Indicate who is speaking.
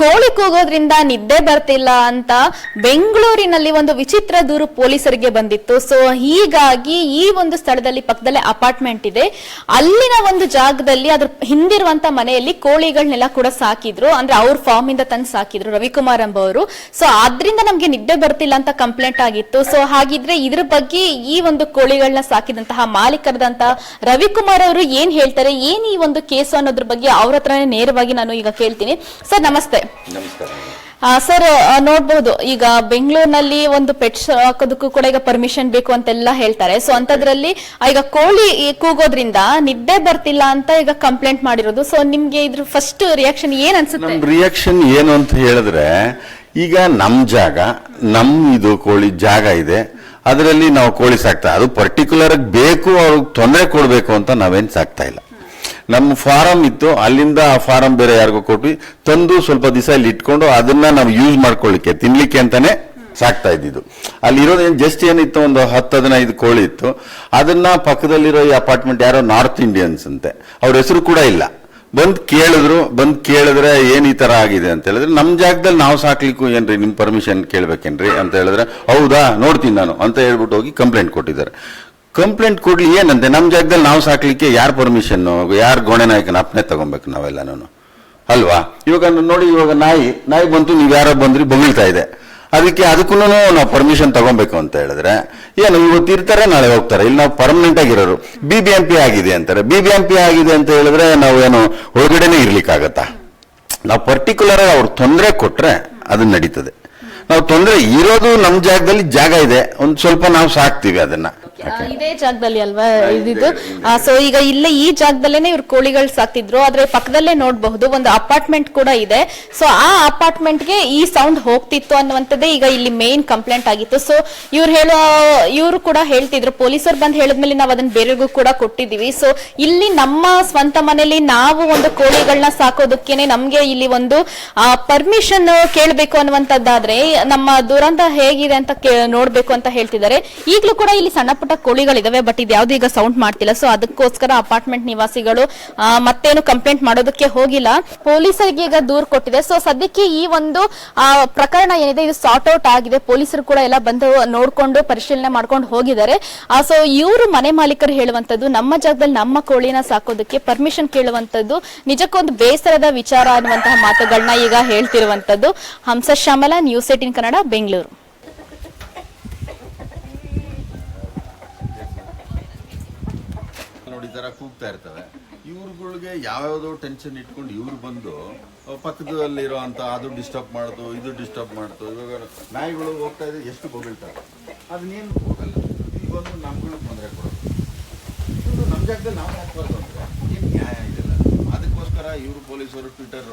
Speaker 1: ಕೋಳಿ ಕೂಗೋದ್ರಿಂದ ನಿದ್ದೆ ಬರ್ತಿಲ್ಲ ಅಂತ ಬೆಂಗಳೂರಿನಲ್ಲಿ ಒಂದು ವಿಚಿತ್ರ ದೂರು ಪೊಲೀಸರಿಗೆ ಬಂದಿತ್ತು. ಸೊ ಹೀಗಾಗಿ ಈ ಒಂದು ಸ್ಥಳದಲ್ಲಿ ಪಕ್ಕದಲ್ಲೇ ಅಪಾರ್ಟ್ಮೆಂಟ್ ಇದೆ. ಅಲ್ಲಿನ ಒಂದು ಜಾಗದಲ್ಲಿ ಅದ್ರ ಹಿಂದಿರುವಂತ ಮನೆಯಲ್ಲಿ ಕೋಳಿಗಳನ್ನೆಲ್ಲ ಕೂಡ ಸಾಕಿದ್ರು. ಅಂದ್ರೆ ಅವ್ರ ಫಾರ್ಮ್ ಇಂದ ತಂದು ಸಾಕಿದ್ರು ರವಿಕುಮಾರ್ ಎಂಬವರು ಸೊ ಆದ್ರಿಂದ ನಮ್ಗೆ ನಿದ್ದೆ ಬರ್ತಿಲ್ಲ ಅಂತ ಕಂಪ್ಲೇಂಟ್ ಆಗಿತ್ತು. ಸೊ ಹಾಗಿದ್ರೆ ಇದ್ರ ಬಗ್ಗೆ ಈ ಒಂದು ಕೋಳಿಗಳನ್ನ ಸಾಕಿದಂತಹ ಮಾಲೀಕರದಂತ ರವಿಕುಮಾರ್ ಅವರು ಏನ್ ಹೇಳ್ತಾರೆ? ಏನ್ ಈ ಒಂದು ಕೇಸು ಅನ್ನೋದ್ರ ಬಗ್ಗೆ ಅವ್ರ ಹತ್ರನೇ ನೇರವಾಗಿ ನಾನು ಈಗ ಕೇಳ್ತೀನಿ. ಸರ್, ನಮಸ್ತೆ.
Speaker 2: ನಮಸ್ಕಾರ.
Speaker 1: ಸರ್ ನೋಡ್ಬಹುದು ಈಗ ಬೆಂಗಳೂರಿನಲ್ಲಿ ಒಂದು ಪೆಟ್ ಹಾಕೋದಕ್ಕೂ ಕೂಡ ಈಗ ಪರ್ಮಿಷನ್ ಬೇಕು ಅಂತೆಲ್ಲ ಹೇಳ್ತಾರೆ. ಸೊ ಅಂತದ್ರಲ್ಲಿ ಈಗ ಕೋಳಿ ಕೂಗೋದ್ರಿಂದ ನಿದ್ದೆ ಬರ್ತಿಲ್ಲ ಅಂತ ಈಗ ಕಂಪ್ಲೇಂಟ್ ಮಾಡಿರೋದು. ಸೊ ನಿಮ್ಗೆ ಇದ್ರ ಫಸ್ಟ್ ರಿಯಾಕ್ಷನ್ ಏನ್ ಅನ್ಸುತ್ತೆ?
Speaker 2: ನಮ್ ರಿಯಾಕ್ಷನ್ ಏನು ಅಂತ ಹೇಳಿದ್ರೆ ಈಗ ನಮ್ ಜಾಗ ನಮ್ ಇದು ಕೋಳಿ ಜಾಗ ಇದೆ. ಅದರಲ್ಲಿ ನಾವು ಕೋಳಿ ಸಾಕ್ತಾ ಅದು ಪರ್ಟಿಕ್ಯುಲರ್ ಆಗಿ ಬೇಕು ಅವ್ರಿಗೆ ತೊಂದರೆ ಕೊಡಬೇಕು ಅಂತ ನಾವೇನ್ ಸಾಕ್ತಾ ಇಲ್ಲ. ನಮ್ಮ ಫಾರಂ ಇತ್ತು, ಅಲ್ಲಿಂದ ಆ ಫಾರಂ ಬೇರೆ ಯಾರಿಗೂ ಕೊಟ್ವಿ. ತಂದು ಸ್ವಲ್ಪ ದಿವಸ ಇಲ್ಲಿ ಇಟ್ಕೊಂಡು ಅದನ್ನ ನಾವು ಯೂಸ್ ಮಾಡ್ಕೊಳ್ಳಿಕ್ಕೆ, ತಿನ್ಲಿಕ್ಕೆ ಅಂತಾನೆ ಸಾಕ್ತಾ ಇದ್ದಿದ್ದು. ಅಲ್ಲಿ ಇರೋದು ಏನು ಜಸ್ಟ್ ಏನಿತ್ತು, ಒಂದು ಹತ್ತು ಹದಿನೈದು ಕೋಳಿ ಇತ್ತು. ಅದನ್ನ ಪಕ್ಕದಲ್ಲಿರೋ ಈ ಅಪಾರ್ಟ್ಮೆಂಟ್ ಯಾರೋ ನಾರ್ತ್ ಇಂಡಿಯನ್ಸ್ ಅಂತೆ. ಅವ್ರ ಹೆಸರು ಕೂಡ ಇಲ್ಲ. ಬಂದು ಕೇಳಿದ್ರು, ಬಂದು ಕೇಳಿದ್ರೆ ಏನು ಈ ತರ ಆಗಿದೆ ಅಂತ ಹೇಳಿದ್ರೆ ನಮ್ಮ ಜಾಗದಲ್ಲಿ ನಾವು ಸಾಕ್ಲಿಕ್ಕು ಏನ್ರಿ ನಿಮ್ಮ ಪರ್ಮಿಷನ್ ಕೇಳ್ಬೇಕೇನ್ರಿ? ಅಂತ ಹೇಳಿದ್ರೆ, ಹೌದಾ, ನೋಡ್ತೀನಿ ನಾನು, ಅಂತ ಹೇಳ್ಬಿಟ್ಟು ಹೋಗಿ ಕಂಪ್ಲೇಂಟ್ ಕೊಟ್ಟಿದ್ದಾರೆ. ಕಂಪ್ಲೇಂಟ್ ಕೊಡ್ಲಿ, ಏನಂತೆ? ನಮ್ಮ ಜಾಗದಲ್ಲಿ ನಾವು ಸಾಕ್ಲಿಕ್ಕೆ ಯಾರು ಪರ್ಮಿಷನ್ ಯಾರು ಗೋಣೆ ನಾಯಕನ? ಅಪ್ನೆ ತಗೊಬೇಕು ನಾವೆಲ್ಲನೂ ಅಲ್ವಾ? ಇವಾಗ ನೋಡಿ, ಇವಾಗ ನಾಯಿ ನಾಯಿ ಬಂತು, ನೀವು ಯಾರೋ ಬಂದ್ರಿ, ಬೊಗಳ್ತಾ ಇದೆ. ಅದಕ್ಕೆ ಅದಕ್ಕೂ ನಾವು ಪರ್ಮಿಷನ್ ತಗೊಬೇಕು ಅಂತ ಹೇಳಿದ್ರೆ, ಏನು, ಇವತ್ತು ಇರ್ತಾರೆ, ನಾಳೆ ಹೋಗ್ತಾರೆ. ಇಲ್ಲಿ ನಾವು ಪರ್ಮನೆಂಟ್ ಆಗಿರೋರು. ಬಿ ಬಿ ಎಂ ಪಿ ಆಗಿದೆ ಅಂತಾರೆ. ಬಿ ಬಿ ಎಂ ಪಿ ಆಗಿದೆ ಅಂತ ಹೇಳಿದ್ರೆ ನಾವು ಏನು ಒಳಗಡೆನೆ ಇರ್ಲಿಕ್ಕಾಗತ್ತಾ? ನಾವು ಪರ್ಟಿಕ್ಯುಲರ್ ಆಗಿ ಅವ್ರು ತೊಂದರೆ ಕೊಟ್ರೆ ಅದು ನಡೀತದೆ. ನಾವು ತೊಂದರೆ ಇರೋದು ನಮ್ಮ ಜಾಗದಲ್ಲಿ ಜಾಗ ಇದೆ. ಒಂದ್ ಸ್ವಲ್ಪ ನಾವು ಸಾಕ್ತಿವಿ ಅದನ್ನ.
Speaker 1: ಇದೇ ಜಾಗದಲ್ಲಿ ಅಲ್ವಾ ಇದಿದ್ದು? ಸೊ ಈಗ ಇಲ್ಲೇ ಈ ಜಾಗದಲ್ಲೇನೆ ಇವ್ರು ಕೋಳಿಗಳು ಸಾಕ್ತಿದ್ರು. ಆದ್ರೆ ಪಕ್ಕದಲ್ಲೇ ನೋಡಬಹುದು ಒಂದು ಅಪಾರ್ಟ್ಮೆಂಟ್ ಕೂಡ ಇದೆ. ಸೊ ಆ ಅಪಾರ್ಟ್ಮೆಂಟ್ಗೆ ಈ ಸೌಂಡ್ ಹೋಗ್ತಿತ್ತು ಅನ್ನುವಂಥದ್ದೇ ಈಗ ಇಲ್ಲಿ ಮೇನ್ ಕಂಪ್ಲೇಂಟ್ ಆಗಿತ್ತು. ಸೊ ಇವ್ರು ಹೇಳೋ ಇವರು ಕೂಡ ಹೇಳ್ತಿದ್ರು. ಪೊಲೀಸರು ಬಂದು ಹೇಳಿದ್ಮೇಲೆ ನಾವು ಅದನ್ನ ಬೇರೆಗೂ ಕೂಡ ಕೊಟ್ಟಿದೀವಿ. ಸೊ ಇಲ್ಲಿ ನಮ್ಮ ಸ್ವಂತ ಮನೆಯಲ್ಲಿ ನಾವು ಒಂದು ಕೋಳಿಗಳನ್ನ ಸಾಕೋದಕ್ಕೇನೆ ನಮ್ಗೆ ಇಲ್ಲಿ ಒಂದು ಪರ್ಮಿಷನ್ ಕೇಳಬೇಕು ಅನ್ನುವಂಥದ್ದಾದ್ರೆ ನಮ್ಮ ದುರಂತ ಹೇಗಿದೆ ಅಂತ ನೋಡ್ಬೇಕು ಅಂತ ಹೇಳ್ತಿದ್ದಾರೆ. ಈಗಲೂ ಕೂಡ ಇಲ್ಲಿ ಸಣ್ಣ ಪುಟ್ಟ ಕೋಳಿಗಳಿದಾವೆ ಬಟ್ ಇದು ಯಾವ್ದು ಈಗ ಸೌಂಡ್ ಮಾಡ್ತಿಲ್ಲ. ಸೊ ಅದಕ್ಕೋಸ್ಕರ ಅಪಾರ್ಟ್ಮೆಂಟ್ ನಿವಾಸಿಗಳು ಮತ್ತೇನು ಕಂಪ್ಲೇಂಟ್ ಮಾಡೋದಕ್ಕೆ ಹೋಗಿಲ್ಲ. ಪೊಲೀಸರಿಗೆ ಈಗ ದೂರ್ ಕೊಟ್ಟಿದೆ. ಸೊ ಸದ್ಯಕ್ಕೆ ಈ ಒಂದು ಪ್ರಕರಣ ಏನಿದೆ, ಇದು ಸಾರ್ಟ್ ಔಟ್ ಆಗಿದೆ. ಪೊಲೀಸರು ಕೂಡ ಎಲ್ಲ ಬಂದು ನೋಡ್ಕೊಂಡು ಪರಿಶೀಲನೆ ಮಾಡ್ಕೊಂಡು ಹೋಗಿದ್ದಾರೆ. ಸೊ ಇವರು ಮನೆ ಮಾಲೀಕರು ಹೇಳುವಂತದ್ದು ನಮ್ಮ ಜಾಗದಲ್ಲಿ ನಮ್ಮ ಕೋಳಿನ ಸಾಕೋದಕ್ಕೆ ಪರ್ಮಿಷನ್ ಕೇಳುವಂತದ್ದು ನಿಜಕ್ಕೊಂದು ಬೇಸರದ ವಿಚಾರ ಅನ್ನುವಂತಹ ಮಾತುಗಳನ್ನ ಈಗ ಹೇಳ್ತಿರುವಂತದ್ದು ಹಂಸ ಶ್ಯಾಮಲ ನ್ಯೂಸ್ ಏಟಿನ್ ಕನ್ನಡ, ಬೆಂಗಳೂರು.
Speaker 2: ನೋಡಿ ತರ ಕೂಗ್ತಾ ಇರ್ತವೆ. ಇವ್ರುಗಳಿಗೆ ಯಾವ್ಯಾವುದೋ ಟೆನ್ಷನ್ ಇಟ್ಕೊಂಡು ಇವ್ರು ಬಂದು ಪಕ್ಕದಲ್ಲಿ ಪಕ್ಕದಲ್ಲಿರೋ ಅಂತ ಅದು ಡಿಸ್ಟರ್ಬ್ ಮಾಡ್ತು ಇದು ಡಿಸ್ಟರ್ಬ್ ಮಾಡ್ತು ಇವಾಗ ನಾಯಿಗಳು ಹೋಗ್ತಾ ಇದೆ, ಎಷ್ಟು ಬೊಗಳ್ತಾರೆ? ಅದನ್ನೇನು ಹೋಗಲ್ಲ. ಇಲ್ಲಿ ಬಂದು ನಮ್ಗಳಿಗೆ ತೊಂದರೆ ಕೊಡೋದು ಇವರು ನಮ್ಮ ಜಾಗದಲ್ಲಿ ನಾವು ಹಾಕ್ಬಾರ್ದು ಅಂದ್ರೆ, ಏನು ನ್ಯಾಯ ಇದೆಲ್ಲ? ಅದಕ್ಕೋಸ್ಕರ ಇವರು ಪೊಲೀಸರು ಟ್ವಿಟರ್